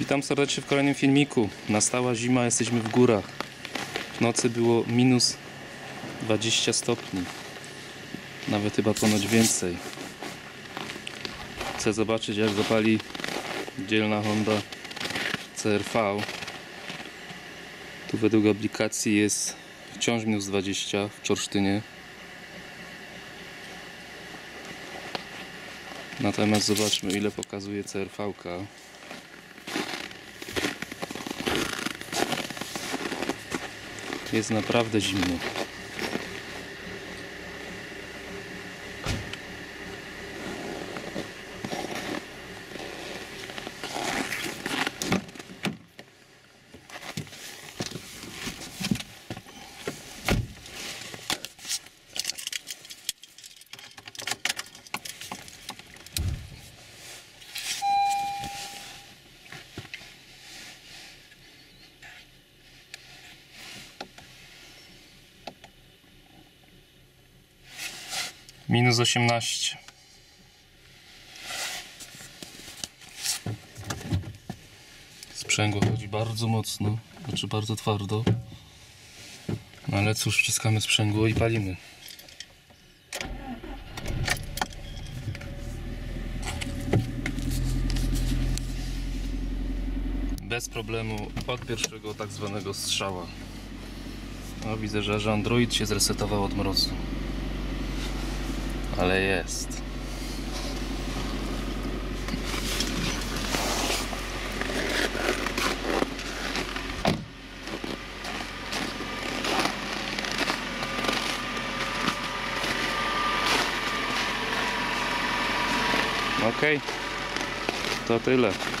Witam serdecznie w kolejnym filmiku. Nastała zima, jesteśmy w górach. W nocy było minus 20 stopni. Nawet chyba ponoć więcej. Chcę zobaczyć jak zapali dzielna Honda CRV. Tu według aplikacji jest wciąż minus 20 w Czorsztynie. Natomiast zobaczmy ile pokazuje CRV. -ka. Jest naprawdę zimno. Minus 18. Sprzęgło chodzi bardzo mocno, znaczy bardzo twardo. No ale cóż, wciskamy sprzęgło i palimy. Bez problemu od pierwszego tak zwanego strzała. No widzę, że aż Android się zresetował od mrozu. Ale jest. Okej. To tyle.